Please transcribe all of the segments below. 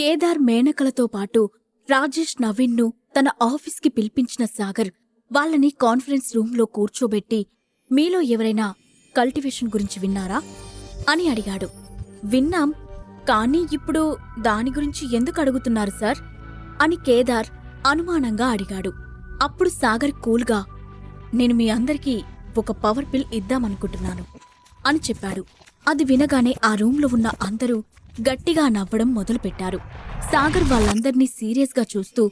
కేదార్ మేనకలతో పాటు రాజేష్ నవీన్ను తన ఆఫీస్కి పిలిపించిన సాగర్ వాళ్ళని కాన్ఫరెన్స్ రూంలో కూర్చోబెట్టి మీలో ఎవరైనా కల్టివేషన్ గురించి విన్నారా? అని అడిగాడు. విన్నాం కానీ ఇప్పుడు దాని గురించి ఎందుకు అడుగుతున్నారు సార్? అని కేదార్ అనుమానంగా అడిగాడు. అప్పుడు సాగర్ కూల్గా నేను మీ అందరికీ ఒక పవర్ పిల్ ఇద్దామనుకుంటున్నాను అని చెప్పాడు. అది వినగానే ఆ రూంలో ఉన్న అందరూ గట్టిగా నవ్వడం మొదలుపెట్టారు. సాగర్ వాళ్ళందర్నీ సీరియస్గా చూస్తూ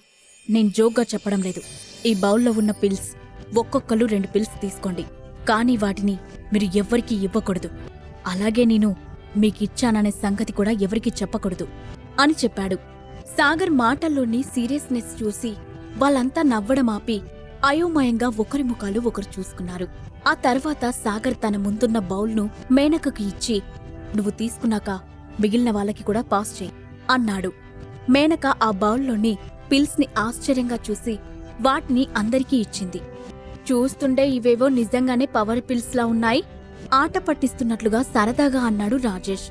నేను జోక్గా చెప్పడం లేదు. ఈ బౌల్లో ఉన్న పిల్స్ ఒక్కొక్కరు రెండు పిల్స్ తీసుకోండి. కానీ వాటిని మీరు ఎవ్వరికీ ఇవ్వకూడదు. అలాగే నేను మీకిచ్చాననే సంగతి కూడా ఎవరికీ చెప్పకూడదు అని చెప్పాడు. సాగర్ మాటల్లోని సీరియస్నెస్ చూసి వాళ్ళంతా నవ్వడం ఆపి అయోమయంగా ఒకరి ముఖాలు ఒకరు చూసుకున్నారు. ఆ తర్వాత సాగర్ తన ముందున్న బౌల్ను మేనకకి ఇచ్చి నువ్వు తీసుకున్నాక మిగిలిన వాళ్ళకి కూడా పాస్ చేయి అన్నాడు. మేనక ఆ బౌల్లోని పిల్స్ని ఆశ్చర్యంగా చూసి వాటిని అందరికీ ఇచ్చింది. చూస్తుంటే ఇవేవో నిజంగానే పవర్ పిల్స్లా ఉన్నాయి. ఆట పట్టిస్తున్నట్లుగా సరదాగా అన్నాడు రాజేష్.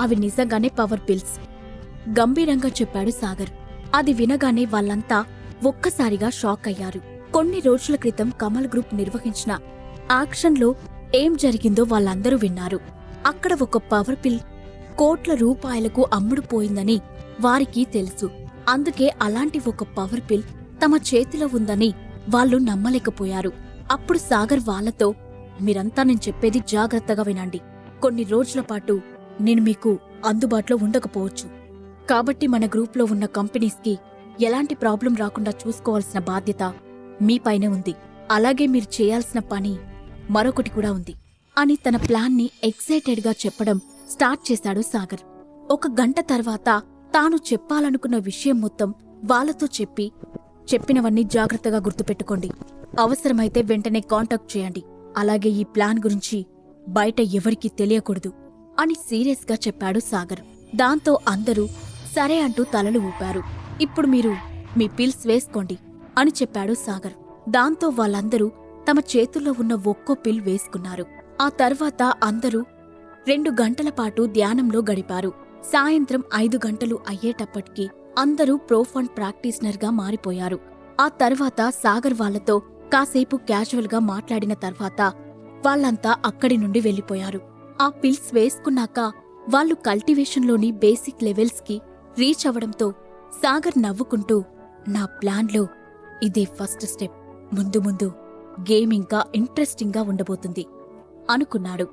అవి నిజంగానే పవర్ పిల్స్ గంభీరంగా చెప్పాడు సాగర్. అది వినగానే వాళ్ళంతా ఒక్కసారిగా షాక్ అయ్యారు. కొన్ని రోజుల క్రితం కమల్ గ్రూప్ నిర్వహించిన యాక్షన్లో ఏం జరిగిందో వాళ్ళందరూ విన్నారు. అక్కడ ఒక పవర్ పిల్ కోట్ల రూపాయలకు అమ్ముడుపోయిందని వారికి తెలుసు. అందుకే అలాంటి ఒక పవర్ పిల్ తమ చేతిలో ఉందని వాళ్ళు నమ్మలేకపోయారు. అప్పుడు సాగర్ వాళ్ళతో మీరంతా నేను చెప్పేది జాగ్రత్తగా వినండి. కొన్ని రోజుల పాటు నేను మీకు అందుబాటులో ఉండకపోవచ్చు. కాబట్టి మన గ్రూప్లో ఉన్న కంపెనీస్కి ఎలాంటి ప్రాబ్లం రాకుండా చూసుకోవాల్సిన బాధ్యత మీపైనే ఉంది. అలాగే మీరు చేయాల్సిన పని మరొకటి కూడా ఉంది. అని తన ప్లాన్ని ఎక్సైటెడ్గా చెప్పడం స్టార్ట్ చేశాడు సాగర్. ఒక గంట తర్వాత తాను చెప్పాలనుకున్న విషయం మొత్తం వాళ్ళతో చెప్పి చెప్పినవన్నీ జాగ్రత్తగా గుర్తుపెట్టుకోండి. అవసరమైతే వెంటనే కాంటాక్ట్ చేయండి. అలాగే ఈ ప్లాన్ గురించి బయట ఎవరికీ తెలియకూడదు అని సీరియస్గా చెప్పాడు సాగర్. దాంతో అందరూ సరే అంటూ తలలు ఊపారు. ఇప్పుడు మీరు మీ పిల్స్ వేసుకోండి అని చెప్పాడు సాగర్. దాంతో వాళ్ళందరూ తమ చేతుల్లో ఉన్న ఒక్కో పిల్ వేసుకున్నారు. ఆ తర్వాత అందరూ రెండు గంటల పాటు ధ్యానంలో గడిపారు. సాయంత్రం ఐదు గంటలు అయ్యేటప్పటికీ అందరూ ప్రోఫండ్ ప్రాక్టీస్నర్గా మారిపోయారు. ఆ తర్వాత సాగర్ వాళ్ళతో కాసేపు క్యాజువల్గా మాట్లాడిన తర్వాత వాళ్ళంతా అక్కడి నుండి వెళ్ళిపోయారు. ఆ పిల్స్ వేసుకున్నాక వాళ్ళు కల్టివేషన్లోని బేసిక్ లెవెల్స్కి రీచ్ అవడంతో సాగర్ నవ్వుకుంటూ నా ప్లాన్లో ఇదే ఫస్ట్ స్టెప్. ముందు ముందు గేమ్ ఇంకా ఇంట్రెస్టింగ్గా ఉండబోతుంది అనుకున్నాడు.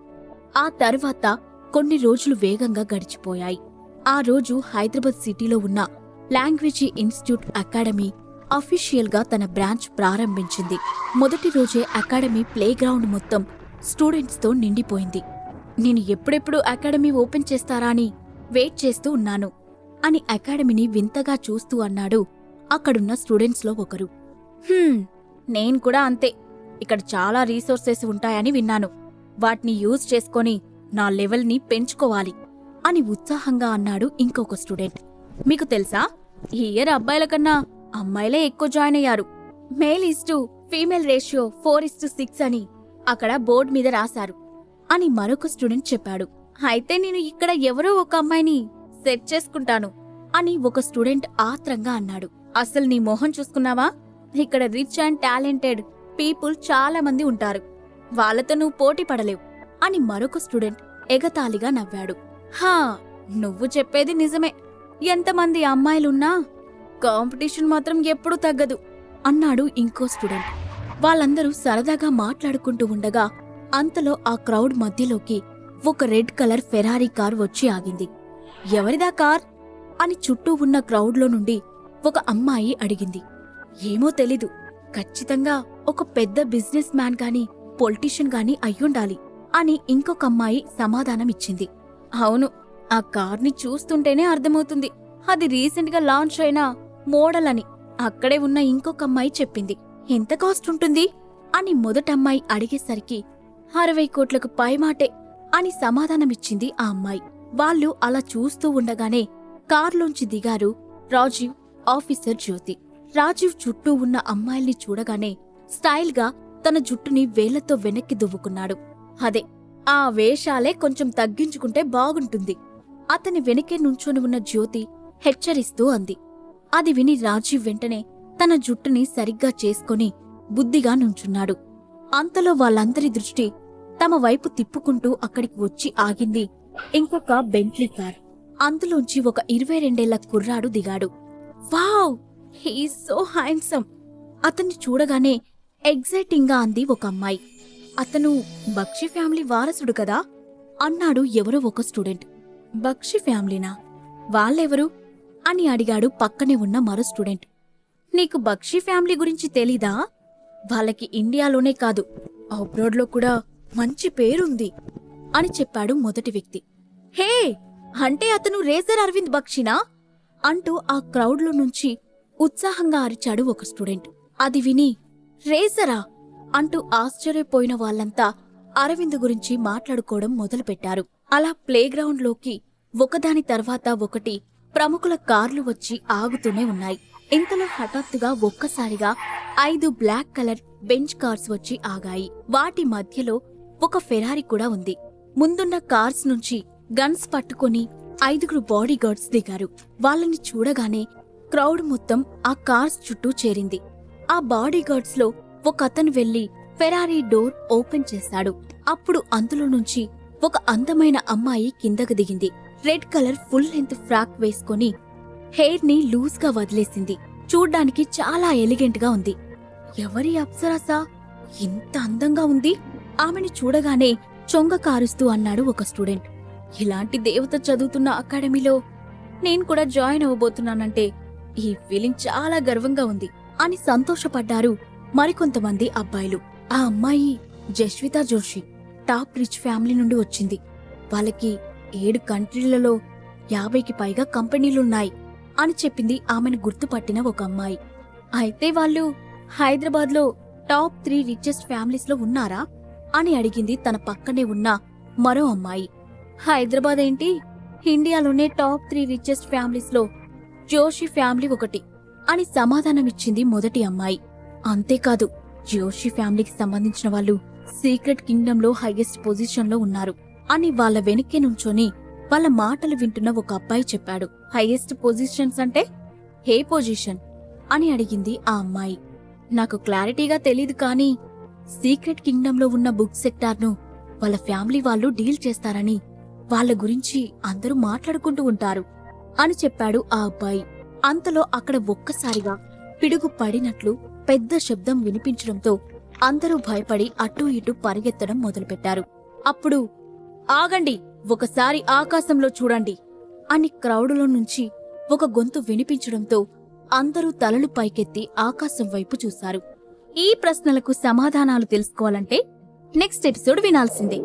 ఆ తర్వాత కొన్ని రోజులు వేగంగా గడిచిపోయాయి. ఆ రోజు హైదరాబాద్ సిటీలో ఉన్న లాంగ్వేజీ ఇన్స్టిట్యూట్ అకాడమీ అఫీషియల్గా తన బ్రాంచ్ ప్రారంభించింది. మొదటి రోజే అకాడమీ ప్లేగ్రౌండ్ మొత్తం స్టూడెంట్స్తో నిండిపోయింది. నేను ఎప్పుడెప్పుడు అకాడమీ ఓపెన్ చేస్తారా అని వెయిట్ చేస్తూ ఉన్నాను అని అకాడమీని వింతగా చూస్తూ అన్నాడు అక్కడున్న స్టూడెంట్స్లో ఒకరు. నేను కూడా అంతే. ఇక్కడ చాలా రీసోర్సెస్ ఉంటాయని విన్నాను. వాటిని యూజ్ చేసుకొని నా లెవెల్ని పెంచుకోవాలి అని ఉత్సాహంగా అన్నాడు ఇంకొక స్టూడెంట్. మీకు తెలుసా? ఈ ఇయర్ అబ్బాయిల కన్నా అమ్మాయిలే ఎక్కువ జాయిన్ అయ్యారు. Male is to female ratio four is to six అని అక్కడ బోర్డు మీద రాశారు అని మరొక స్టూడెంట్ చెప్పాడు. అయితే నేను ఇక్కడ ఎవరో ఒక అమ్మాయిని సెట్ చేసుకుంటాను అని ఒక స్టూడెంట్ ఆత్రంగా అన్నాడు. అసలు నీ మొహం చూసుకున్నావా? ఇక్కడ రిచ్ అండ్ టాలెంటెడ్ పీపుల్ చాలా మంది ఉంటారు. వాళ్ళతో నువ్వు పోటీ పడలేవు అని మరొక స్టూడెంట్ ఎగతాళిగా నవ్వాడు. హా నువ్వు చెప్పేది నిజమే. ఎంతమంది అమ్మాయిలున్నా కాంపిటీషన్ మాత్రం ఎప్పుడూ తగ్గదు అన్నాడు ఇంకో స్టూడెంట్. వాళ్ళందరూ సరదాగా మాట్లాడుకుంటూ ఉండగా అంతలో ఆ క్రౌడ్ మధ్యలోకి ఒక రెడ్ కలర్ ఫెరారీ కార్ వచ్చి ఆగింది. ఎవరిదా కార్? అని చుట్టూ ఉన్న క్రౌడ్లో నుండి ఒక అమ్మాయి అడిగింది. ఏమో తెలీదు. ఖచ్చితంగా ఒక పెద్ద బిజినెస్ మ్యాన్ గాని పొలిటీషియన్ గాని అయ్యుండాలి అని ఇంకొక అమ్మాయి సమాధానమిచ్చింది. అవును ఆ కార్ని చూస్తుంటేనే అర్థమవుతుంది. అది రీసెంట్గా లాంచ్ అయిన మోడల్ అని అక్కడే ఉన్న ఇంకొక అమ్మాయి చెప్పింది. ఎంత కాస్ట్ ఉంటుంది? అని మొదటమ్మాయి అడిగేసరికి అరవై కోట్లకు పైమాటే అని సమాధానమిచ్చింది ఆ అమ్మాయి. వాళ్ళు అలా చూస్తూ ఉండగానే కార్లోంచి దిగారు రాజీవ్ ఆఫీసర్ జ్యోతి. రాజీవ్ చుట్టూ ఉన్న అమ్మాయిల్ని చూడగానే స్టైల్గా తన జుట్టుని వేళ్ళతో వెనక్కి దువ్వుకున్నాడు. అదే ఆ వేషాలే కొంచెం తగ్గించుకుంటే బాగుంటుంది. అతని వెనకే నుంచొని ఉన్న జ్యోతి హెచ్చరిస్తూ అంది. అది విని రాజీవ్ వెంటనే తన జుట్టుని సరిగ్గా చేసుకొని బుద్ధిగా నుంచున్నాడు. అంతలో వాళ్ళందరి దృష్టి తమ వైపు తిప్పుకుంటూ అక్కడికి వచ్చి ఆగింది ఇంకొక బెంట్లీ కార్. అందులోంచి ఒక ఇరవై రెండేళ్ళ కుర్రాడు దిగాడు. వావ్! He so handsome! అతన్ని చూడగానే ఎగ్జైటింగ్గా అంది ఒక అమ్మాయి. అతను బక్షి ఫ్యామిలీ వారసుడు కదా? అన్నాడు ఎవరో ఒక స్టూడెంట్. బక్షి ఫ్యామిలీనా? వాళ్ళెవరు? అని అడిగాడు పక్కనే ఉన్న మరో స్టూడెంట్. నీకు బక్షి ఫ్యామిలీ గురించి తెలీదా? వాళ్ళకి ఇండియాలోనే కాదు అబ్రాడ్లో కూడా మంచి పేరుంది అని చెప్పాడు మొదటి వ్యక్తి. హే అంటే అతను రేజర్ అరవింద్ బక్షినా? అంటూ ఆ క్రౌడ్లో నుంచి ఉత్సాహంగా అరిచాడు ఒక స్టూడెంట్. అది విని రేసరా అంటూ ఆశ్చర్యపోయిన వాళ్ళంతా అరవింద్ గురించి మాట్లాడుకోవడం మొదలుపెట్టారు. అలా ప్లేగ్రౌండ్లోకి ఒకదాని తర్వాత ఒకటి ప్రముఖుల కార్లు వచ్చి ఆగుతూనే ఉన్నాయి. ఇంతలో హఠాత్తుగా ఒక్కసారిగా ఐదు బ్లాక్ కలర్ బెంచ్ కార్స్ వచ్చి ఆగాయి. వాటి మధ్యలో ఒక ఫెరారీ కూడా ఉంది. ముందున్న కార్స్ నుంచి గన్స్ పట్టుకొని ఐదుగురు బాడీగార్డ్స్ దిగారు. వాళ్ళని చూడగానే క్రౌడ్ మొత్తం ఆ కార్స్ చుట్టూ చేరింది. ఆ బాడీ గార్డ్స్లో ఒక అతను వెళ్ళి ఫెరారీ డోర్ ఓపెన్ చేశాడు. అప్పుడు అందులో నుంచి ఒక అందమైన అమ్మాయి కిందకు దిగింది. Red colour full length frock వేసుకొని హెయిర్ని లూజ్గా వదిలేసింది. చూడ్డానికి చాలా ఎలిగెంట్గా ఉంది. ఎవరి అప్సరసా ఇంత అందంగా ఉంది. ఆమెని చూడగానే చొంగ కారుస్తూ అన్నాడు ఒక స్టూడెంట్. ఇలాంటి దేవత చదువుతున్న అకాడమీలో నేను కూడా జాయిన్ అవ్వబోతున్నానంటే ఈ ఫీలింగ్ చాలా గర్వంగా ఉంది. అని సంతోషపడ్డారు మరికొంతమంది అబ్బాయిలు. ఆ అమ్మాయి Jaswitha Joshi top rich family నుండి వచ్చింది. వాళ్ళకి ఏడు కంట్రీలలో యాభైకి పైగా కంపెనీలున్నాయి అని చెప్పింది ఆమెను గుర్తుపట్టిన ఒక అమ్మాయి. అయితే వాళ్ళు హైదరాబాద్లో టాప్ త్రీ రిచెస్ట్ ఫ్యామిలీస్లో ఉన్నారా అని అడిగింది తన పక్కనే ఉన్న మరో అమ్మాయి. హైదరాబాద్ ఏంటి? ఇండియాలోనే టాప్ త్రీ రిచెస్ట్ ఫ్యామిలీస్లో జోషి ఫ్యామిలీ ఒకటి. అని సమాధానమిచ్చింది మొదటి అమ్మాయి. అంతేకాదు జోషి ఫ్యామిలీకి సంబంధించిన వాళ్ళు సీక్రెట్ కింగ్డమ్లో హైయెస్ట్ పొజిషన్లో ఉన్నారు అని వాళ్ళ వెనక్కి నుంచొని వాళ్ళ మాటలు వింటున్న ఒక అబ్బాయి చెప్పాడు. హైయెస్ట్ పొజిషన్స్ అంటే హే పొజిషన్ అని అడిగింది ఆ అమ్మాయి. నాకు క్లారిటీగా తెలీదు కానీ సీక్రెట్ కింగ్డమ్లో ఉన్న బుక్ సెక్టార్ను వాళ్ళ ఫ్యామిలీ వాళ్ళు డీల్ చేస్తారని వాళ్ళ గురించి అందరూ మాట్లాడుకుంటూ ఉంటారు అని చెప్పాడు ఆ అబ్బాయి. అంతలో అక్కడ ఒక్కసారిగా పిడుగు పడినట్లు పెద్ద శబ్దం వినిపించడంతో అందరూ భయపడి అటూ ఇటూ పరిగెత్తడం మొదలుపెట్టారు. అప్పుడు ఆగండి ఒకసారి ఆకాశంలో చూడండి అని క్రౌడులో నుంచి ఒక గొంతు వినిపించడంతో అందరూ తలలు పైకెత్తి ఆకాశం వైపు చూశారు. ఈ ప్రశ్నలకు సమాధానాలు తెలుసుకోవాలంటే నెక్స్ట్ ఎపిసోడ్ వినాల్సిందే.